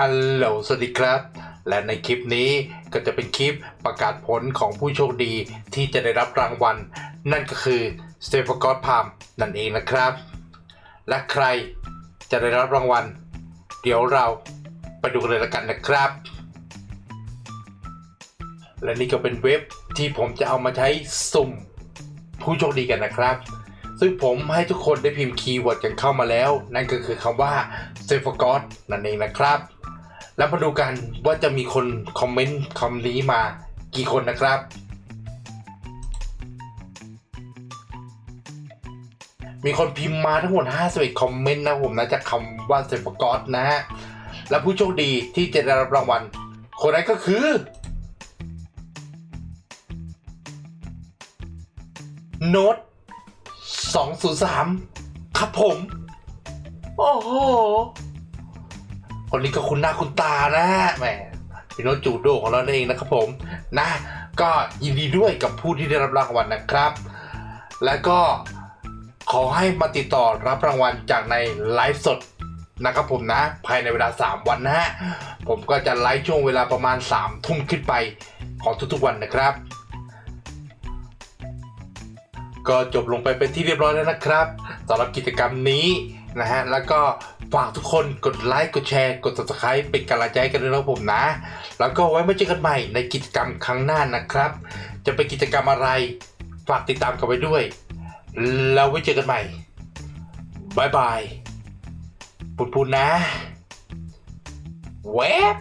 ฮัลโหล สวัสดีครับ และในคลิปนี้ก็จะเป็นคลิปประกาศผลของผู้โชคดีที่จะได้รับรางวัล นั่นก็คือสเตฟกอตพามนั่นเองนะครับ และใครจะได้รับรางวัล เดี๋ยวเราไปดูกันเลยละกันนะครับ และนี่ก็เป็นเว็บที่ผมจะเอามาใช้สุ่มผู้โชคดีกันนะครับ ซึ่งผมให้ทุกคนได้พิมพ์คีย์เวิร์ดกันเข้ามาแล้ว นั่นก็คือคำว่า s a f e g o d นั่นเองนะครับ แล้วมาดูกันว่าจะมีคนคอมเมนต์คำนี้มากี่คนนะครับ มีคนพิมพ์มาทั้งหมด51คอมเมนต์นะผมนะจากคำว่า s a f e g o d นะฮะ และผู้โชคดีที่จะได้รับรางวัล คนนั้นก็คือโน้ต203 ครับผม โอ้โห คนนี้ก็คุณหน้าคุณตานะแหมพี่โน้ตจูโดของเราเองนะครับผมนะ ก็ยินดีด้วยกับผู้ที่ได้รับรางวัลนะครับ แล้วก็ขอให้มาติดต่อรับรางวัลจากในไลฟ์สดนะครับผมนะ ภายในเวลา 3 วันนะฮะ ผมก็จะไลฟ์ช่วงเวลาประมาณ3ทุ่มขึ้นไปของทุกๆวันนะครับ ก็จบลงไปเป็นที่เรียบร้อยแล้วนะครับสำหรับกิจกรรมนี้นะฮะแล้วก็ฝากทุกคนกดไลค์กดแชร์ กด subscribe เป็นกำลังใจกันด้วยนะผมนะ แล้วก็ไว้มาเจอกันใหม่ในกิจกรรมครั้งหน้านะครับ จะเป็นกิจกรรมอะไรฝากติดตามกันไว้ด้วย แล้วไว้เจอกันใหม่บายบายปุดๆนะแวบ